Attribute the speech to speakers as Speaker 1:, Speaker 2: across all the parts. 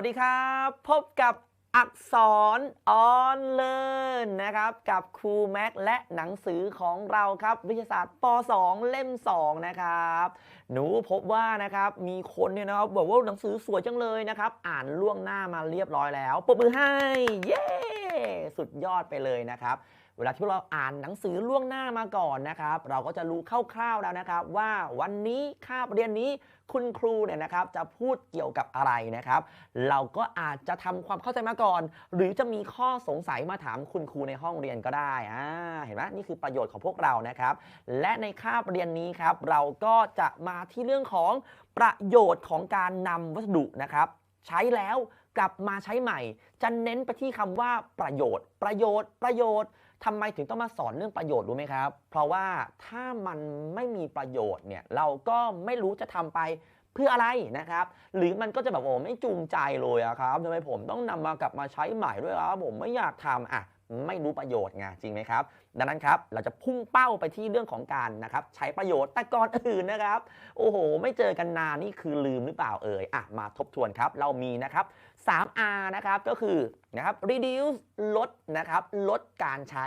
Speaker 1: สวัสดีครับ พบกับอักษรออนเลินนะครับกับครูแม็กและหนังสือของเราครับ วิทยาศาสตร์ป .2 เล่ม 2 นะครับ หนูพบว่านะครับมีคนเนี่ยนะครับบอกว่าหนังสือสวยจังเลยนะครับ อ่านล่วงหน้ามาเรียบร้อยแล้วปรบมือให้ เย้ สุดยอดไปเลยนะครับ เวลาที่เราอ่านหนังสือล่วงหน้ามาก่อนนะครับ เราก็จะรู้คร่าวๆแล้วนะครับ ว่าวันนี้คาบเรียนนี้คุณครูเนี่ยนะครับจะพูดเกี่ยวกับอะไรนะครับ เราก็อาจจะทำความเข้าใจมาก่อน หรือจะมีข้อสงสัยมาถามคุณครูในห้องเรียนก็ได้อ่าเห็นไหมนี่คือประโยชน์ของพวกเรานะครับ และในคาบเรียนนี้ครับ เราก็จะมาที่เรื่องของประโยชน์ของการนำวัสดุนะครับ ใช้แล้วกลับมาใช้ใหม่ จะเน้นไปที่คำว่าประโยชน์ ประโยชน์ ประโยชน์ ทำไมถึงต้องมาสอนเรื่องประโยชน์รู้ไหมครับ เพราะว่าถ้ามันไม่มีประโยชน์เนี่ยเราก็ไม่รู้จะทำไปเพื่ออะไรนะครับ หรือมันก็จะแบบโอ้ไม่จูงใจเลยอะครับทำไมผมต้องนำมากลับมาใช้ใหม่ด้วยครับผมไม่อยากทำอะไม่รู้ประโยชน์ไงจริงไหมครับ ดังนั้นครับเราจะพุ่งเป้าไปที่เรื่องของการนะครับใช้ประโยชน์แต่ก่อนอื่นนะครับ โอ้โห ไม่เจอกันนานนี่คือลืมหรือเปล่าเอ่ยอะมาทบทวนครับ เรามีนะครับ 3R นะครับก็คือนะครับ reduce ลดนะครับลดการใช้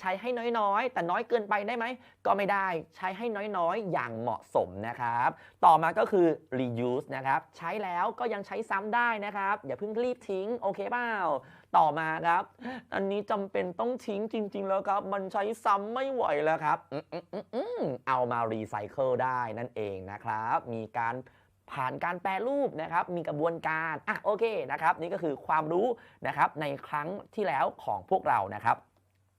Speaker 1: ใช้ให้น้อยๆ แต่น้อยเกินไปได้ไหม ก็ไม่ได้ใช้ให้น้อยๆ อย่างเหมาะสมนะครับ ต่อมาก็คือ reuse นะครับใช้แล้วก็ยังใช้ซ้ำได้นะครับ อย่าเพิ่งรีบทิ้ง โอเคเปล่าต่อมาครับ อันนี้จำเป็นต้องทิ้งจริง ๆ แล้วครับ มันใช้ซ้ำไม่ไหวแล้วครับเอามารีไซเคิลได้นั่นเองนะครับ มีการ ผ่านการแปรรูปนะครับมีกระบวนการอะโอเคนะครับนี่ก็คือความรู้นะครับในครั้งที่แล้วของพวกเรานะครับ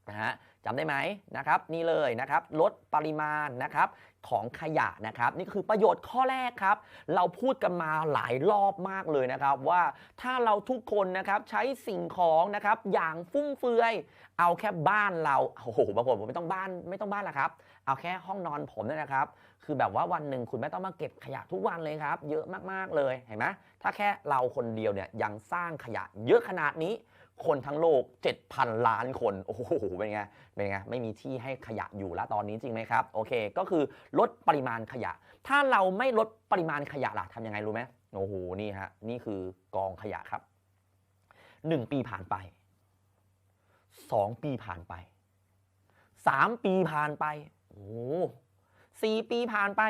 Speaker 1: นะฮะจำได้ไหมนะครับนี่เลยนะครับลดปริมาณนะครับของขยะนะครับ นี่คือประโยชน์ข้อแรกครับ เราพูดกันมาหลายรอบมากเลยนะครับ ว่าถ้าเราทุกคนนะครับใช้สิ่งของนะครับอย่างฟุ่มเฟือย เอาแค่บ้านเราโอ้โหบางคนผมไม่ต้องบ้านไม่ต้องบ้านละครับ เอาแค่ห้องนอนผมเนี่ยนะครับ คือแบบว่าวันหนึ่งคุณไม่ต้องมาเก็บขยะทุกวันเลยครับ เยอะมากๆเลยเห็นไหมถ้าแค่เราคนเดียวเนี่ยยังสร้างขยะเยอะขนาดนี้ คนทั้งโลก 7,000 ล้านคน โอ้โหเป็นไงเป็นไงไม่มีที่ให้ขยะอยู่แล้วตอนนี้จริงไหมครับโอเค ก็คือลดปริมาณขยะ ถ้าเราไม่ลดปริมาณขยะล่ะทำยังไงรู้ไหมโอ้โหนี่ฮะนี่คือกองขยะครับ 1 ปีผ่านไป 2 ปีผ่านไป 3 ปีผ่านไป โอ้สี่ปีผ่านไป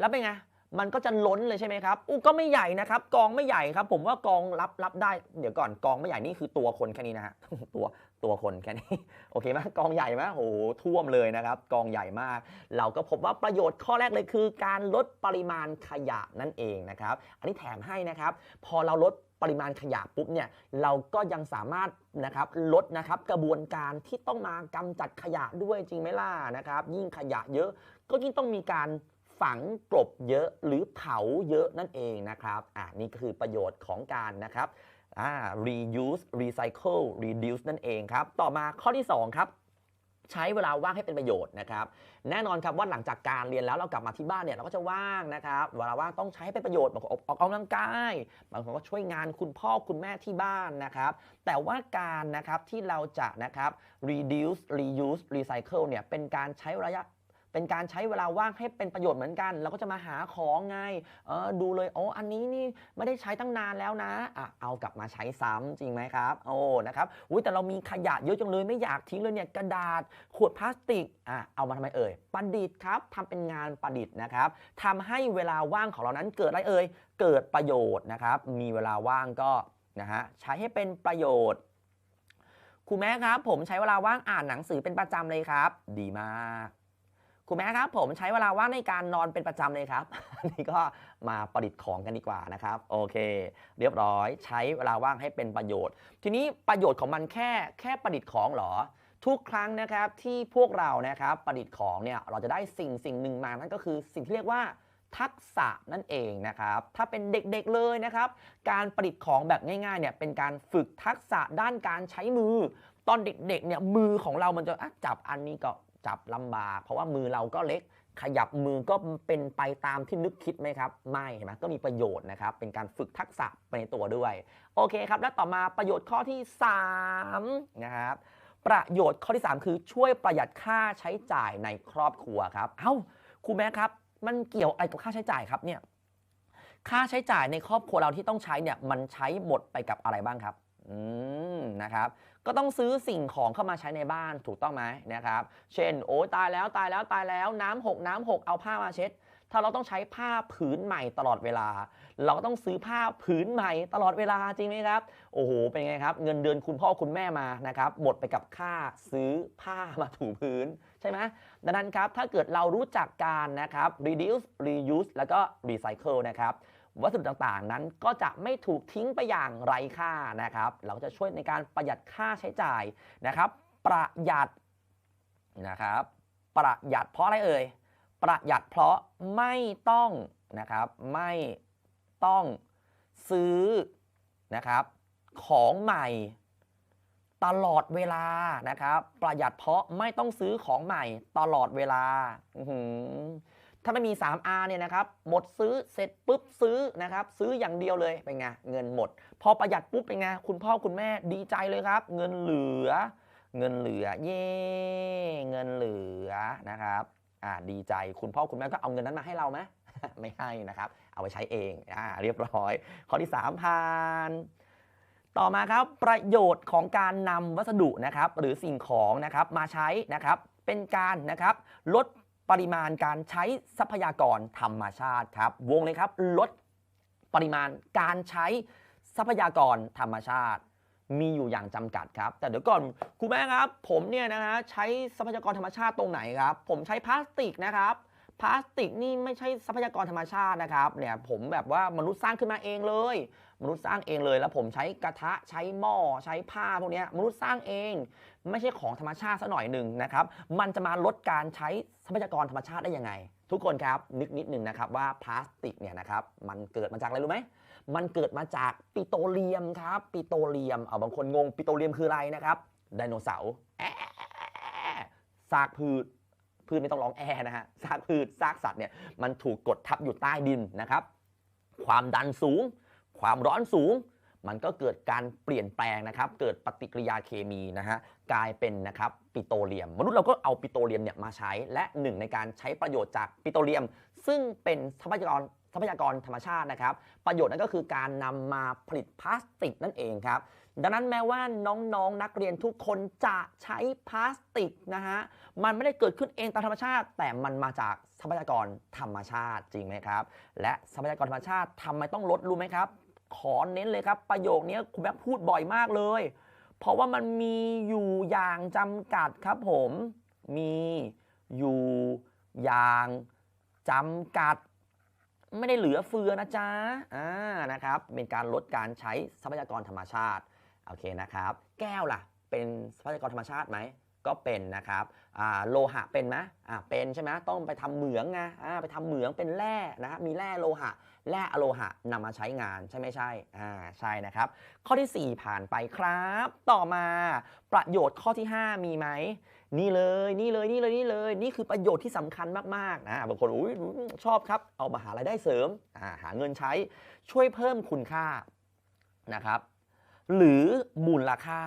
Speaker 1: แล้วเป็นไง มันก็จะล้นเลยใช่ไหมครับอู้ก็ไม่ใหญ่นะครับ กองไม่ใหญ่ครับ ผมว่ากองรับรับได้ เดี๋ยวก่อนกองไม่ใหญ่นี่คือตัวคนแค่นี้นะฮะตัวตัวคนแค่นี้ โอเคไหมกองใหญ่ไหมโอ้โหท่วมเลยนะครับ กองใหญ่มาก เราก็พบว่าประโยชน์ข้อแรกเลยคือ การลดปริมาณขยะนั่นเองนะครับ อันนี้แถมให้นะครับ พอเราลดปริมาณขยะปุ๊บเนี่ยเราก็ยังสามารถนะครับลดนะครับกระบวนการที่ต้องมากำจัดขยะด้วยจริงไหมล่ะนะครับ ยิ่งขยะเยอะก็ยิ่งต้องมีการฝังกลบเยอะหรือเผาเยอะนั่นเองนะครับอ่านี่คือประโยชน์ของการนะครับ อ่า reuse recycle reduce นั่นเองครับ ต่อมาข้อที่ 2 ครับใช้เวลาว่างให้เป็นประโยชน์นะครับ แน่นอนครับว่าหลังจากการเรียนแล้วเรากลับมาที่บ้านเนี่ยเราก็จะว่างนะครับเวลาว่างต้องใช้ให้เป็นประโยชน์บางคนออกออกกำลังกายบางคนก็ช่วยงานคุณพ่อคุณแม่ที่บ้านนะครับ แต่ว่าการนะครับที่เราจะนะครับ reduce reuse recycle เนี่ยเป็นการใช้ระยะ เป็นการใช้เวลาว่างให้เป็นประโยชน์เหมือนกัน เราก็จะมาหาของไงเออดูเลยโอ้อันนี้นี่ไม่ได้ใช้ตั้งนานแล้วนะอะเอากลับมาใช้ซ้ำจริงไหมครับ โอ้นะครับอุ้ยแต่เรามีขยะเยอะจังเลยไม่อยากทิ้งเลยเนี่ยกระดาษขวดพลาสติกอะเอามาทำไมเอ่ยประดิษฐ์ครับทำเป็นงานประดิษฐ์นะครับทำให้เวลาว่างของเรานั้นเกิดอะไรเอ่ยเกิดประโยชน์นะครับ มีเวลาว่างก็นะฮะใช้ให้เป็นประโยชน์ครูแม่ครับ ผมใช้เวลาว่างอ่านหนังสือเป็นประจำเลยครับ ดีมาก ครูแม่ครับผมใช้เวลาว่างในการนอนเป็นประจำเลยครับนนี้ก็มาประดิษฐ์ของกันดีกว่านะครับ โอเค เรียบร้อยใช้เวลาว่างให้เป็นประโยชน์ ทีนี้ประโยชน์ของมันแค่แค่ประดิษฐ์ของเหรอ ทุกครั้งนะครับที่พวกเรานะครับประดิษฐ์ของเนี่ยเราจะได้สิ่งสิ่งหนึ่งมานั่นก็คือสิ่งที่เรียกว่าทักษะนั่นเองนะครับ ถ้าเป็นเด็กๆเลยนะครับ การประดิษฐ์ของแบบง่ายๆเนี่ยเป็นการฝึกทักษะด้านการใช้มือ ตอนเด็กๆเนี่ยมือของเรามันจะะจับอันนี้ก็ จับลำบาก เพราะว่ามือเราก็เล็ก ขยับมือก็เป็นไปตามที่นึกคิดไหมครับ ไม่เห็นไหมก็มีประโยชน์นะครับ เป็นการฝึกทักษะไปในตัวด้วย โอเคครับ แล้วต่อมาประโยชน์ข้อที่ 3 นะครับ ประโยชน์ข้อที่ 3 คือช่วยประหยัดค่าใช้จ่ายในครอบครัวครับ เอ้าครูแม่ครับ มันเกี่ยวอะไรกับค่าใช้จ่ายครับเนี่ย ค่าใช้จ่ายในครอบครัวเราที่ต้องใช้เนี่ย มันใช้หมดไปกับอะไรบ้างครับ อืม นะครับ ก็ต้องซื้อสิ่งของเข้ามาใช้ในบ้านถูกต้องไหมนะครับ เช่น โอ้ตายแล้วตายแล้วตายแล้วน้ำหกน้ำหกเอาผ้ามาเช็ด ถ้าเราต้องใช้ผ้าผืนใหม่ตลอดเวลา เราก็ต้องซื้อผ้าผืนใหม่ตลอดเวลาจริงไหมครับ โอ้โห เป็นไงครับ เงินเดือนคุณพ่อคุณแม่มานะครับ หมดไปกับค่าซื้อผ้ามาถูพื้นใช่ไหมดังนั้นครับ ถ้าเกิดเรารู้จักการนะครับ reduce reuse แล้วก็ recycle นะครับ วัสดุต่างๆ นั้นก็จะไม่ถูกทิ้งไปอย่างไร้ค่านะครับ เราจะช่วยในการประหยัดค่าใช้จ่ายนะครับ ประหยัดนะครับ ประหยัดเพราะอะไรเอ่ย ประหยัดเพราะไม่ต้องนะครับไม่ต้องซื้อนะครับของใหม่ตลอดเวลานะครับ ประหยัดเพราะไม่ต้องซื้อของใหม่ตลอดเวลาอื ถ้าไม่มี 3R เนี่ยนะครับหมดซื้อเสร็จปุ๊บซื้อนะครับซื้ออย่างเดียวเลยเป็นไงเงินหมด พอประหยัดปุ๊บเป็นไงคุณพ่อคุณแม่ดีใจเลยครับ เงินเหลือ เงินเหลือเย่เงินเหลือนะครับอ่าดีใจคุณพ่อคุณแม่ก็เอาเงินนั้นมาให้เราไหมไม่ให้นะครับ เอาไปใช้เองอ่าเรียบร้อย ข้อที่3ผ่านต่อมาครับประโยชน์ของการนำวัสดุนะครับหรือสิ่งของนะครับมาใช้นะครับเป็นการนะครับลด ปริมาณการใช้ทรัพยากรธรรมชาติครับ วงเลยครับ ลดปริมาณการใช้ทรัพยากรธรรมชาติ มีอยู่อย่างจำกัดครับ แต่เดี๋ยวก่อนครูแม่ครับ ผมเนี่ยนะฮะใช้ทรัพยากรธรรมชาติตรงไหนครับ ผมใช้พลาสติกนะครับ พลาสติกนี่ไม่ใช่ทรัพยากรธรรมชาตินะครับเนี่ยผมแบบว่ามนุษย์สร้างขึ้นมาเองเลย มนุษย์สร้างเองเลย แล้วผมใช้กระทะใช้หม้อใช้ผ้าพวกนี้มนุษย์สร้างเอง ไม่ใช่ของธรรมชาติซะหน่อยหนึ่งนะครับมันจะมาลดการใช้ทรัพยากรธรรมชาติได้ยังไง ทุกคนครับนึกนิดหนึ่งนะครับว่าพลาสติกเนี่ยนะครับมันเกิดมาจากอะไรรู้ไหมมันเกิดมาจากปิโตรเลียมครับปิโตรเลียมเอาบางคนงงปิโตรเลียมคืออะไรนะครับไดโนเสาร์แอะซากพืช พืชไม่ต้องร้องแอนะฮะซากพืชซากสัตว์เนี่ยมันถูกกดทับอยู่ใต้ดินนะครับ ความดันสูง ความร้อนสูง มันก็เกิดการเปลี่ยนแปลงนะครับ เกิดปฏิกิริยาเคมีนะฮะกลายเป็นนะครับปิโตรเลียม มนุษย์เราก็เอาปิโตรเลียมเนี่ยมาใช้และหนึ่งในการใช้ประโยชน์จากปิโตรเลียม ซึ่งเป็นทรัพยากรทรัพยากรธรรมชาตินะครับ ประโยชน์นั่นก็คือการนำมาผลิตพลาสติกนั่นเองครับ ดังนั้นแม้ว่าน้องๆนนักเรียนทุกคนจะใช้พลาสติกนะฮะ มันไม่ได้เกิดขึ้นเองตามธรรมชาติ แต่มันมาจากทรัพยากรธรรมชาติจริงไหมครับ และทรัพยากรธรรมชาติทำไมต้องลดรู้ไหมครับ ขอเน้นเลยครับ ประโยคนี้คุณแม่พูดบ่อยมากเลย เพราะว่ามันมีอยู่อย่างจำกัดครับผม มีอยู่อย่างจำกัดไม่ได้เหลือเฟือนะจ๊ะอ่านะครับ เป็นการลดการใช้ทรัพยากรธรรมชาติ โอเคนะครับ แก้วล่ะ เป็นทรัพยากรธรรมชาติไหมก็เป็นนะครับโลหะเป็นไหมเป็นใช่ไหมต้องไปทำเหมืองไงไปทำเหมืองเป็นแร่นะฮะมีแร่โลหะ แร่อโลหะนำมาใช้งานใช่ไม่ใช่อ่าใช่นะครับ ข้อทีสี่ 4 ผ่านไปครับ ต่อมาประโยชน์ข้อที่ 5 มีไหมนี่เลยนี่เลยนี่เลยนี่เลย นี่คือประโยชน์ที่สำคัญมากๆนะบางคนอุ้ยชอบครับ เอามาหารายได้เสริมหาเงินใช้ช่วยเพิ่มคุณค่านะครับ หรือมูลค่า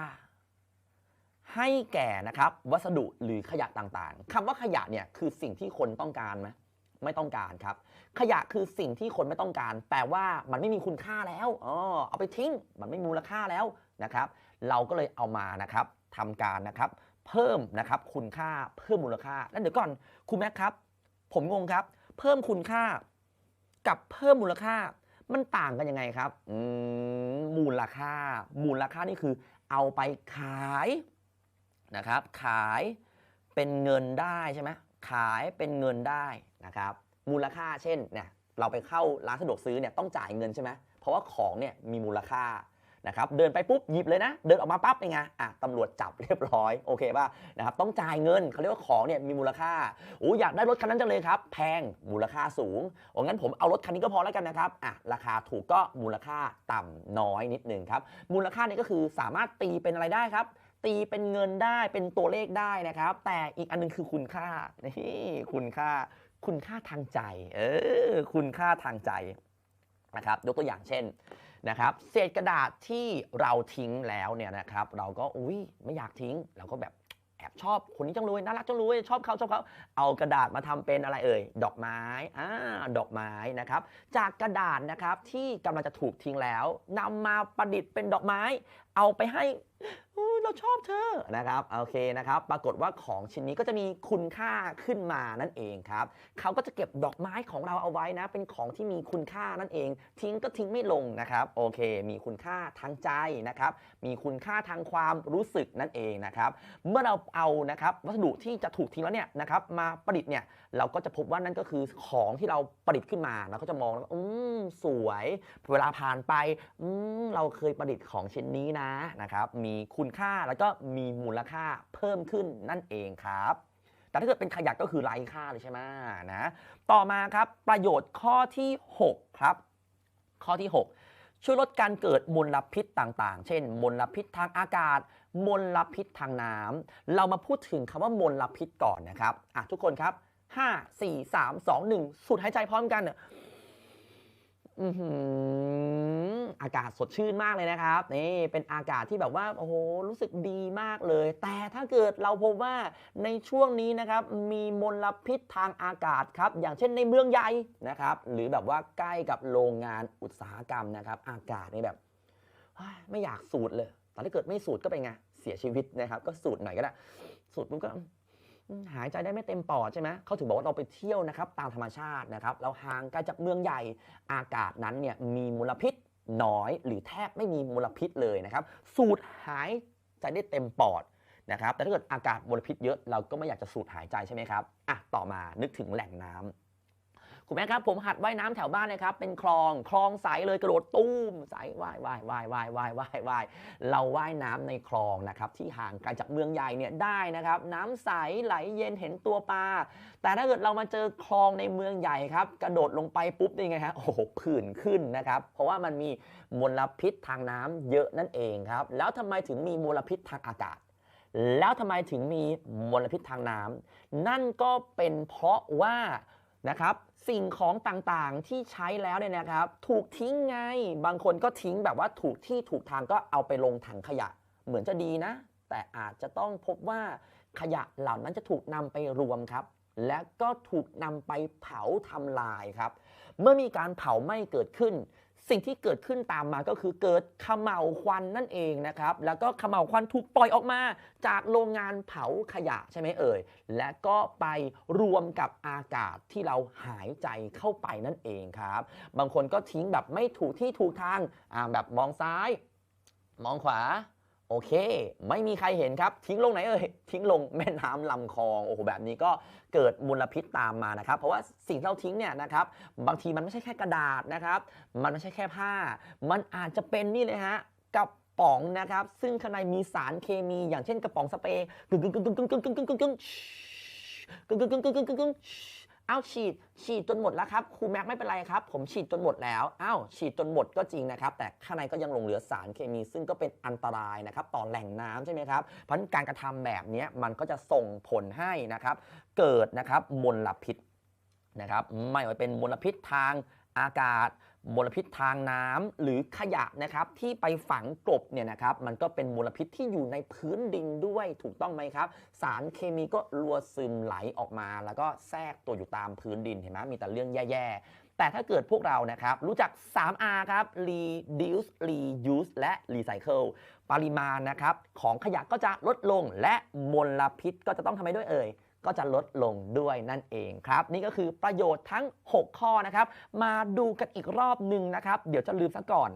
Speaker 1: ให้แก่นะครับ วัสดุหรือขยะต่างๆคำว่าขยะเนี่ยคือสิ่งที่คนต้องการไหมไม่ต้องการครับ ขยะคือสิ่งที่คนไม่ต้องการแปลว่ามันไม่มีคุณค่าแล้วอ๋อเอาไปทิ้ง มันไม่มีมูลค่าแล้วนะครับ เราก็เลยเอามานะครับทำการนะครับ เพิ่มนะครับคุณค่าเพิ่มมูลค่าแล้วเดี๋ยวก่อนคุณแม็กครับ ผมงงครับ เพิ่มคุณค่ากับเพิ่มมูลค่า มันต่างกันยังไงครับมมูลค่า มูลค่านี่คือ เอาไปขายนะครับ ขายเป็นเงินได้ใช่ไหมขายเป็นเงินได้นะครับ มูลค่าเช่นเนี่ยเราไปเข้าร้านสะดวกซื้อเนี่ยต้องจ่ายเงินใช่ไหมเพราะว่าของเนี่ยมีมูลค่า นะครับเดินไปปุ๊บหยิบเลยนะ เดินออกมาปั๊บเป็นไงอะตำรวจจับเรียบร้อยโอเคป่ะนะครับต้องจ่ายเงินเขาเรียกว่าของเนี่ยมีมูลค่าโอ้อยากได้รถคันนั้นจังเลยครับ แพงมูลค่าสูงโอ้งั้นผมเอารถคันนี้ก็พอแล้วกันนะครับอะราคาถูกก็มูลค่าต่ำน้อยนิดนึงครับมูลค่านี่ก็คือสามารถตีเป็นอะไรได้ครับตีเป็นเงินได้เป็นตัวเลขได้นะครับ แต่อีกอันนึงคือคุณค่านี่คุณค่าคุณค่าทางใจ เออ คุณค่าทางใจนะครับ ยกตัวอย่างเช่น นะครับเศษกระดาษที่เราทิ้งแล้วเนี่ยนะครับเราก็อุ้ยไม่อยากทิ้งเราก็แบบแอบชอบคนนี้จังเลยน่ารักจังเลยชอบเขาชอบเขาเอากระดาษมาทำเป็นอะไรเอ่ยดอกไม้อ่าดอกไม้นะครับจากกระดาษนะครับที่กำลังจะถูกทิ้งแล้วนำมาประดิษฐ์เป็นดอกไม้ เอาไปให้เราชอบเธอนะครับโอเคนะครับ ปรากฏว่าของชิ้นนี้ก็จะมีคุณค่าขึ้นมานั่นเองครับเขาก็จะเก็บดอกไม้ของเราเอาไว้นะ เป็นของที่มีคุณค่านั่นเอง ทิ้งก็ทิ้งไม่ลงนะครับ โอเค มีคุณค่าทางใจนะครับ มีคุณค่าทางความรู้สึกนั่นเองนะครับ เมื่อเราเอานะครับวัสดุที่จะถูกทิ้งแล้วเนี่ยนะครับมาประดิษฐ์เนี่ยเราก็จะพบว่านั่นก็คือของที่เราประดิษฐ์ขึ้นมาเราก็จะมองแล้วอืมสวย เวลาผ่านไปอืมเราเคยประดิษฐ์ของชิ้นนี้นะนะครับ มีคุณค่าแล้วก็มีมูลค่าเพิ่มขึ้นนั่นเองครับแต่ถ้าเกิดเป็นขยะก็คือไร้ค่าเลยใช่ไหมนะ ต่อมาครับประโยชน์ข้อที่ 6 ครับ ข้อที่ 6 ช่วยลดการเกิดมลพิษต่างๆ เช่น มลพิษทางอากาศ มลพิษทางน้ำเรามาพูดถึงคำว่ามลพิษก่อนนะครับอะทุกคนครับ 5 4 3 2 1สูดหายใจพร้อมกันเนี่ยอื้อหือากาศสดชื่นมากเลยนะครับนี่เป็นอากาศที่แบบว่าโอ้โหรู้สึกดีมากเลย แต่ถ้าเกิดเราพบว่าในช่วงนี้นะครับมีมลพิษทางอากาศครับ อย่างเช่นในเมืองใหญ่นะครับ หรือแบบว่าใกล้กับโรงงานอุตสาหกรรมนะครับ อากาศนี่แบบไม่อยากสูดเลยแต่ถ้าเกิดไม่สูดก็เป็นไงเสียชีวิตนะครับ ก็สูดหน่อยก็ได้สูดปุ๊บก็ หายใจได้ไม่เต็มปอดใช่ไหมเขาถึงบอกว่าเราไปเที่ยวนะครับตามธรรมชาตินะครับเราห่างไกลจากเมืองใหญ่อากาศนั้นเนี่ยมีมลพิษน้อย หรือแทบไม่มีมลพิษเลยนะครับ สูดหายใจได้เต็มปอดนะครับแต่ถ้าเกิดอากาศมลพิษเยอะเราก็ไม่อยากจะสูดหายใจใช่ไหมครับอะต่อมานึกถึงแหล่งน้ำคุณแม่ครับผมหัดว่ายน้ำแถวบ้านนะครับ เป็นคลองคลองใสเลยกระโดดตุ้มใสว่ายว่ายว่ายว่ายว่ายว่ายว่ายเราว่ายน้ำในคลองนะครับที่ห่างไกลจากเมืองใหญ่เนี่ยได้นะครับ น้ำใสไหลเย็นเห็นตัวปลาแต่ถ้าเกิดเรามาเจอคลองในเมืองใหญ่ครับ กระโดดลงไปปุ๊บนี่ไงฮะโอ้โหผื่นขึ้นนะครับ เพราะว่ามันมีมลพิษทางน้ำเยอะนั่นเองครับ แล้วทำไมถึงมีมลพิษทางอากาศแล้วทำไมถึงมีมลพิษทางน้ำนั่นก็เป็นเพราะว่า นะครับสิ่งของต่างๆที่ใช้แล้วเนี่ยนะครับ ถูกทิ้งไง บางคนก็ทิ้งแบบว่าถูกที่ถูกทางก็เอาไปลงถังขยะ เหมือนจะดีนะ แต่อาจจะต้องพบว่าขยะเหล่านั้นจะถูกนำไปรวมครับ และก็ถูกนำไปเผาทำลายครับ เมื่อมีการเผาไหม้เกิดขึ้น สิ่งที่เกิดขึ้นตามมาก็คือเกิดขม่าวควันนั่นเองนะครับ แล้วก็ขม่าวควันถูกปล่อยออกมาจากโรงงานเผาขยะใช่ไหมเอ่ย และก็ไปรวมกับอากาศที่เราหายใจเข้าไปนั่นเองครับ บางคนก็ทิ้งแบบไม่ถูกที่ถูกทางแบบมองซ้าย มองขวา โอเค ไม่มีใครเห็นครับ ทิ้งลงไหนเอ่ย ทิ้งลงแม่น้ำลำคลอง โอ้โห แบบนี้ก็เกิดมลพิษตามมานะครับ เพราะว่าสิ่งที่เราทิ้งเนี่ยนะครับ บางทีมันไม่ใช่แค่กระดาษนะครับ มันไม่ใช่แค่ผ้า มันอาจจะเป็นนี่เลยฮะกระป๋องนะครับ ซึ่งข้างในมีสารเคมีอย่างเช่นกระป๋องสเปรย์กึ่งกึ่งกึ่งกึ่งกึ่งกึ่งกึ่งกึ่งกึ่งกึ่งกึ่งกึ่งกึ่งกึ่งกึ่งกึ่งกึ่ง อ้าวฉีดฉีดจนหมดแล้วครับครูแม็กไม่เป็นไรครับ ผมฉีดจนหมดแล้วอ้าวฉีดจนหมดก็จริงนะครับ แต่ข้างในก็ยังหลงเหลือสารเคมี ซึ่งก็เป็นอันตรายนะครับต่อแหล่งน้ำใช่ไหมครับเพราะการกระทำแบบนี้มันก็จะส่งผลให้นะครับ เกิดนะครับมลพิษ นะครับไม่ว่าเป็นมลพิษทางอากาศมลพิษทางน้ำหรือขยะนะครับที่ไปฝังกลบเนี่ยนะครับมันก็เป็นมลพิษที่อยู่ในพื้นดินด้วยถูกต้องไหมครับ สารเคมีก็รัวซึมไหลออกมา แล้วก็แทรกตัวอยู่ตามพื้นดินเห็นไหมมีแต่เรื่องแย่ๆ แต่ถ้าเกิดพวกเรานะครับรู้จัก 3R ครับ reduce reuse และ recycle ปริมาณนะครับของขยะก็จะลดลงและมลพิษก็จะต้องทำให้ด้วยเอ่ย ก็จะลดลงด้วยนั่นเองครับ นี่ก็คือประโยชน์ทั้ง 6 ข้อนะครับ มาดูกันอีกรอบหนึ่งนะครับ เดี๋ยวจะลืมซะก่อน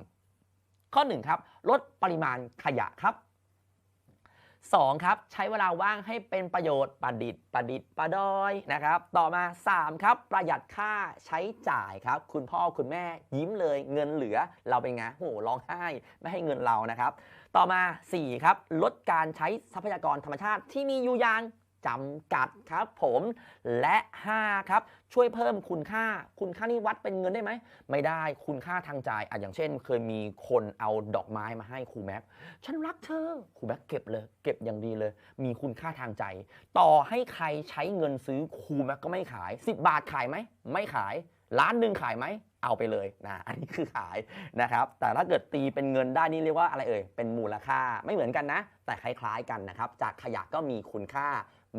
Speaker 1: ข้อ1ครับลดปริมาณขยะครับ2ครับใช้เวลาว่างให้เป็นประโยชน์ประดิษฐ์ประดิษฐ์ประดอยนะครับ ต่อมา 3 ครับ ประหยัดค่าใช้จ่ายครับ คุณพ่อคุณแม่ยิ้มเลยเงินเหลือเราเป็นไงโหร้องไห้ไม่ให้เงินเรานะครับ ต่อมา 4 ครับ ลดการใช้ทรัพยากรธรรมชาติที่มีอยู่อย่าง จำกัดครับผมและ 5 ครับ ช่วยเพิ่มคุณค่าคุณค่านี่วัดเป็นเงินได้ไหม ไม่ได้คุณค่าทางใจอะอย่างเช่น เคยมีคนเอาดอกไม้มาให้ครูแม็กฉันรักเธอครูแม็กเก็บเลย เก็บอย่างดีเลย มีคุณค่าทางใจ ต่อให้ใครใช้เงินซื้อครูแม็กก็ไม่ขาย 10 บาทขายไหมไม่ขายล้านหนึ่งขายไหมเอาไปเลยนะ อันนี้คือขายนะครับ แต่ถ้าเกิดตีเป็นเงินได้นี่เรียกว่าอะไรเอ่ย เป็นมูลค่าไม่เหมือนกันนะ แต่คล้ายๆกันนะครับ จากขยะก็มีคุณค่า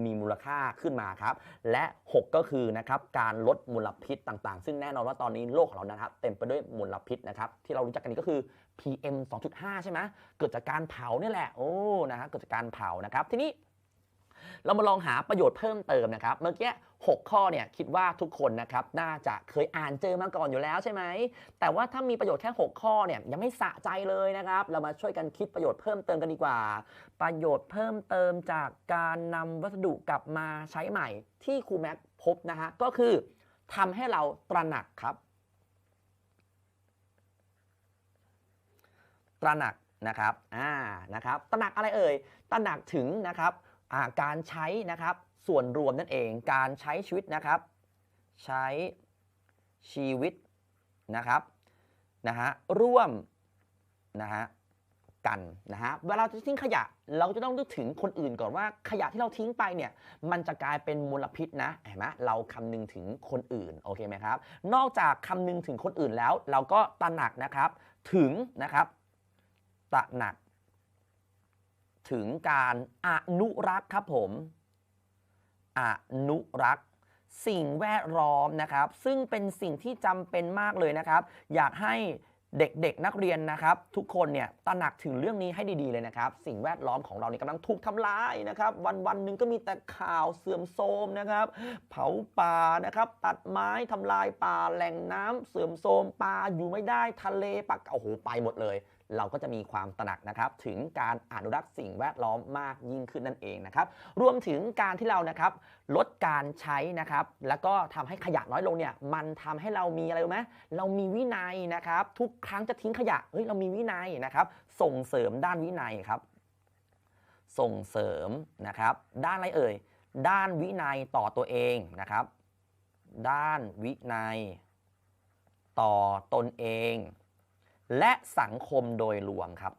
Speaker 1: มีมูลค่าขึ้นมาครับ และ 6 ก็คือนะครับการลดมลพิษต่างๆ ซึ่งแน่นอนว่าตอนนี้โลกของเรานะครับ เต็มไปด้วยมลพิษนะครับ ที่เรารู้จักกันนี้ก็คือ PM 2.5 ใช่ไหมเกิดจากการเผาเนี่ยแหละโอ้นะฮะเกิดจากการเผานะครับทีนี้ เรามาลองหาประโยชน์เพิ่มเติมนะครับเมื่อกี้6ข้อเนี่ยคิดว่าทุกคนนะครับน่าจะเคยอ่านเจอมาก่อนอยู่แล้วใช่ไหมแต่ว่าถ้ามีประโยชน์แค่ 6 ข้อเนี่ยยังไม่สะใจเลยนะครับ เรามาช่วยกันคิดประโยชน์เพิ่มเติมกันดีกว่า ประโยชน์เพิ่มเติมจากการนำวัสดุกลับมาใช้ใหม่ที่ครูแม็กพบนะฮะก็คือทำให้เราตระหนักครับ ตระหนักนะครับอ่านะครับตระหนักอะไรเอ่ยตระหนักถึงนะครับ การใช้นะครับส่วนรวมนั่นเองการใช้ชีวิตนะครับ ใช้ชีวิตนะครับนะฮะร่วมนะฮะกันนะฮะเวลาเราจะทิ้งขยะเราจะต้องนึกถึงคนอื่นก่อนว่าขยะที่เราทิ้งไปเนี่ยมันจะกลายเป็นมลพิษนะเห็นไหมเราคำนึงถึงคนอื่นโอเคไหมครับ นอกจากคำนึงถึงคนอื่นแล้ว เราก็ตระหนักนะครับถึงนะครับตระหนัก ถึงการอนุรักษ์ครับผมอนุรักษ์สิ่งแวดล้อมนะครับ ซึ่งเป็นสิ่งที่จำเป็นมากเลยนะครับ อยากให้เด็กๆนักเรียนนะครับ ทุกคนเนี่ยตระหนักถึงเรื่องนี้ให้ดีๆเลยนะครับ สิ่งแวดล้อมของเราเนี่ยกำลังถูกทำลายนะครับ วันวันๆหนึ่งก็มีแต่ข่าวเสื่อมโทรมนะครับ เผาป่านะครับ ตัดไม้ทำลายป่าแหล่งน้ำเสื่อมโทรมปลาอยู่ไม่ได้ทะเลปลาโอ้โหไปหมดเลย เราก็จะมีความตระหนักนะครับถึงการอนุรักษ์สิ่งแวดล้อมมากยิ่งขึ้นนั่นเองนะครับรวมถึงการที่เรานะครับลดการใช้นะครับแล้วก็ทำให้ขยะน้อยลงเนี่ยมันทำให้เรามีอะไรรู้ไหมเรามีวินัยนะครับทุกครั้งจะทิ้งขยะเฮ้ยเรามีวินัยนะครับส่งเสริมด้านวินัยครับส่งเสริมนะครับด้านอะไรเอ่ยด้านวินัยต่อตัวเองนะครับ ด้านวินัยต่อตนเอง และสังคมโดยรวมครับ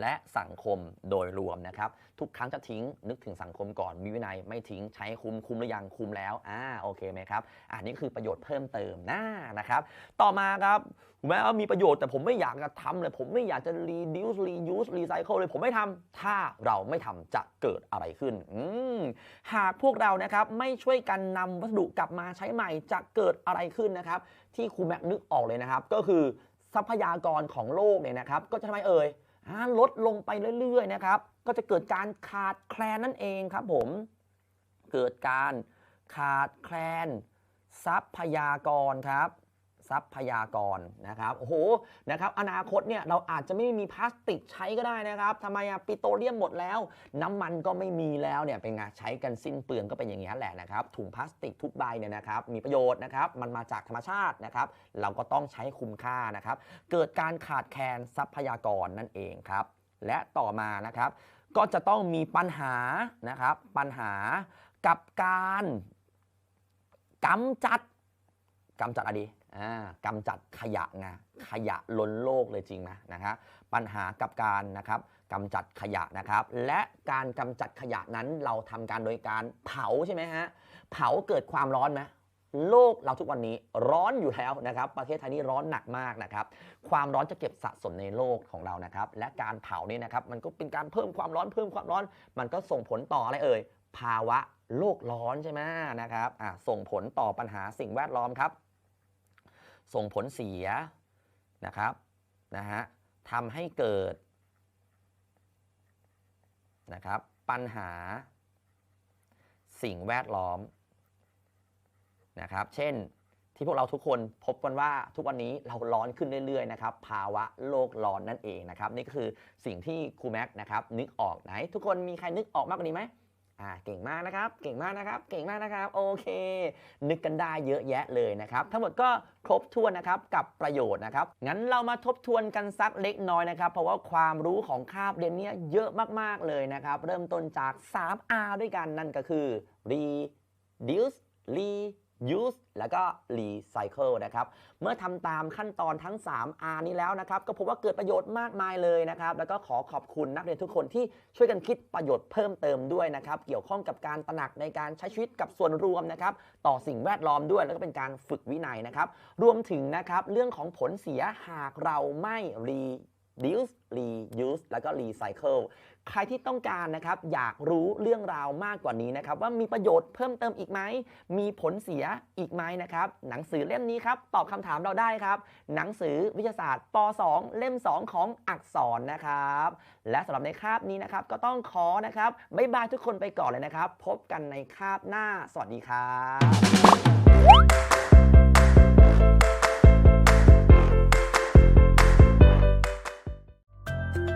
Speaker 1: และสังคมโดยรวมนะครับ ทุกครั้งจะทิ้งนึกถึงสังคมก่อนมีวินัยไม่ทิ้งใช้คุมคุมหรือยังคุมแล้วอ่าโอเคไหมครับอันนี้คือประโยชน์เพิ่มเติมนะนะครับ ต่อมาครับแม้ว่ามีประโยชน์แต่ผมไม่อยากจะทำเลย ผมไม่อยากจะ reduce reuse recycle เลยผมไม่ทำถ้าเราไม่ทำจะเกิดอะไรขึ้นอืมหากพวกเรานะครับไม่ช่วยกันนำวัสดุกลับมาใช้ใหม่จะเกิดอะไรขึ้นนะครับ ที่ครูแม็กนึกออกเลยนะครับ ก็คือ ทรัพยากรของโลกเนี่ยนะครับ ก็จะทำไมเอ่ยลดลงไปเรื่อยๆนะครับ ก็จะเกิดการขาดแคลนนั่นเองครับผม เกิดการขาดแคลนทรัพยากรครับ ทรัพยากรนะครับโอ้โหนะครับอนาคตเนี่ยเราอาจจะไม่มีพลาสติกใช้ก็ได้นะครับทำไมอะปิโตรเลียมหมดแล้ว น้ำมันก็ไม่มีแล้วเนี่ยเป็นไงใช้กันสิ้นเปลืองก็เป็นอย่างนี้แหละนะครับถุงพลาสติกทุกใบเนี่ยนะครับมีประโยชน์นะครับมันมาจากธรรมชาตินะครับเราก็ต้องใช้คุ้มค่านะครับเกิดการขาดแคลนทรัพยากรนั่นเองครับและต่อมานะครับก็จะต้องมีปัญหานะครับปัญหากับการกำจัดกำจัดอะไรดี กำจัดขยะไงขยะล้นโลกเลยจริงไหมนะครับปัญหากับการนะครับกำจัดขยะนะครับ และการกำจัดขยะนั้นเราทำการโดยการเผาใช่ไหมฮะเผาเกิดความร้อนไหมโลกเราทุกวันนี้ร้อนอยู่แล้วนะครับ ประเทศไทยนี่ร้อนหนักมากนะครับ ความร้อนจะเก็บสะสมในโลกของเรานะครับ และการเผาเนี่ยนะครับ มันก็เป็นการเพิ่มความร้อนเพิ่มความร้อน มันก็ส่งผลต่ออะไรเอ่ยภาวะโลกร้อนใช่ไหมนะครับส่งผลต่อปัญหาสิ่งแวดล้อมครับ ส่งผลเสียนะครับนะฮะทำให้เกิดนะครับปัญหาสิ่งแวดล้อมนะครับ เช่นที่พวกเราทุกคนพบกันว่าทุกวันนี้เราร้อนขึ้นเรื่อยๆนะครับภาวะโลกร้อนนั่นเองนะครับ นี่ก็คือสิ่งที่ครูแม็กนะครับนึกออกไหน ทุกคนมีใครนึกออกมากกว่านี้ไหม อ่าเก่งมากนะครับ เก่งมากนะครับ เก่งมากนะครับ โอเค นึกกันได้เยอะแยะเลยนะครับ ทั้งหมดก็ครบถ้วนนะครับกับประโยชน์นะครับ งั้นเรามาทบทวนกันสักเล็กน้อยนะครับ เพราะว่าความรู้ของคาบเรียนนี้เยอะมากๆเลยนะครับ เริ่มต้นจาก 3R ด้วยกันนั่นก็คือ reduce use แล้วก็ recycle นะครับ เมื่อทำตามขั้นตอนทั้ง 3 R นี้แล้วนะครับ ก็พบว่าเกิดประโยชน์มากมายเลยนะครับ แล้วก็ขอขอบคุณนักเรียนทุกคนที่ช่วยกันคิดประโยชน์เพิ่มเติมด้วยนะครับ เกี่ยวข้องกับการตระหนักในการใช้ชีวิตกับส่วนรวมนะครับ ต่อสิ่งแวดล้อมด้วย แล้วก็เป็นการฝึกวินัยนะครับ รวมถึงนะครับเรื่องของผลเสียหากเราไม่ reduce reuse แล้วก็ recycle ใครที่ต้องการนะครับอยากรู้เรื่องราวมากกว่านี้นะครับว่ามีประโยชน์เพิ่มเติมอีกไหม มีผลเสียอีกไหมนะครับหนังสือเล่มนี้ครับตอบคำถามเราได้ครับ หนังสือวิทยาศาสตร์ป .2 เล่ม 2 ของอักษรนะครับ และสำหรับในคาบนี้นะครับก็ต้องขอนะครับบ๊ายบายทุกคนไปก่อนเลยนะครับ พบกันในคาบหน้า สวัสดีครับ